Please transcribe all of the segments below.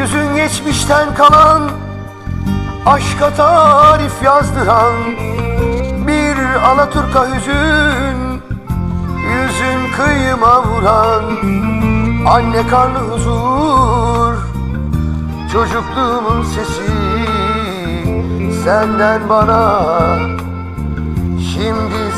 Yüzün geçmişten kalan Aşka tarif yazdıran Bir Alaturka hüzün Yüzün kıyıma vuran Anne karnı huzur. Çocukluğumun sesi Senden bana Şimdi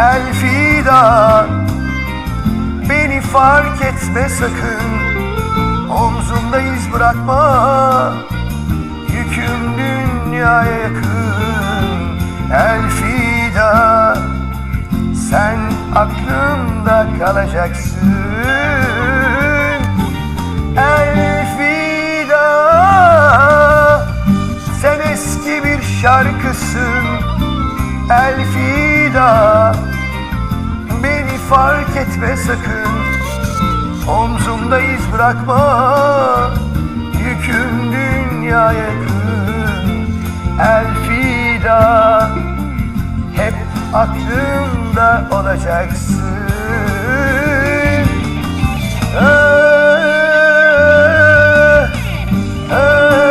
El fida. Beni fark etme sakın. Omzumda iz bırakma. Yüküm dünyaya yakın. El fida. Sen aklımda kalacaksın fark etme sakın. Omzumda iz bırakma Yüküm dünyaya yakın Elfida Hep aklımda olacaksın. Ah, ah,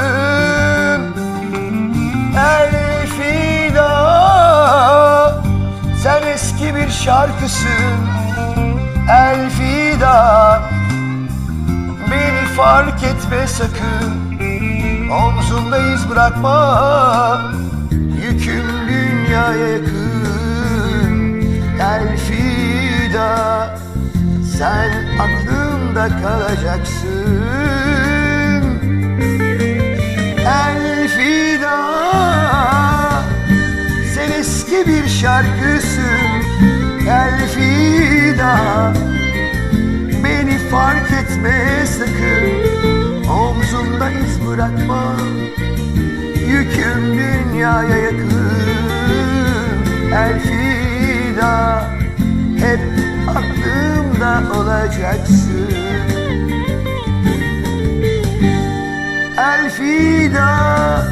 eski bir şarkısın El fida Beni fark etme sakın Omzumda iz bırakma. Yüküm dünyaya yakın El fida Sen aklımda kalacaksın. El fida Sen eski bir şarkısın El fida Beni fark etme sakın. Omzumda iz bırakma. Yüküm dünyaya yakın. El fida Hep aklımda olacaksın. El fida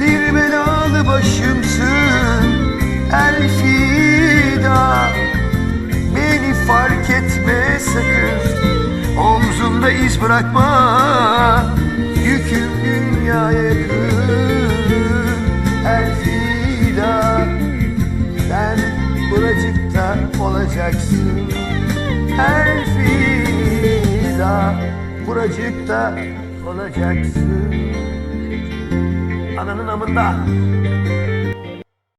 Bir belalı başımsın bırakma Yüküm dünyaya yakın El fida Sen buracıkta olacaksın. Fida Buracıkta olacaksın. Ananın amında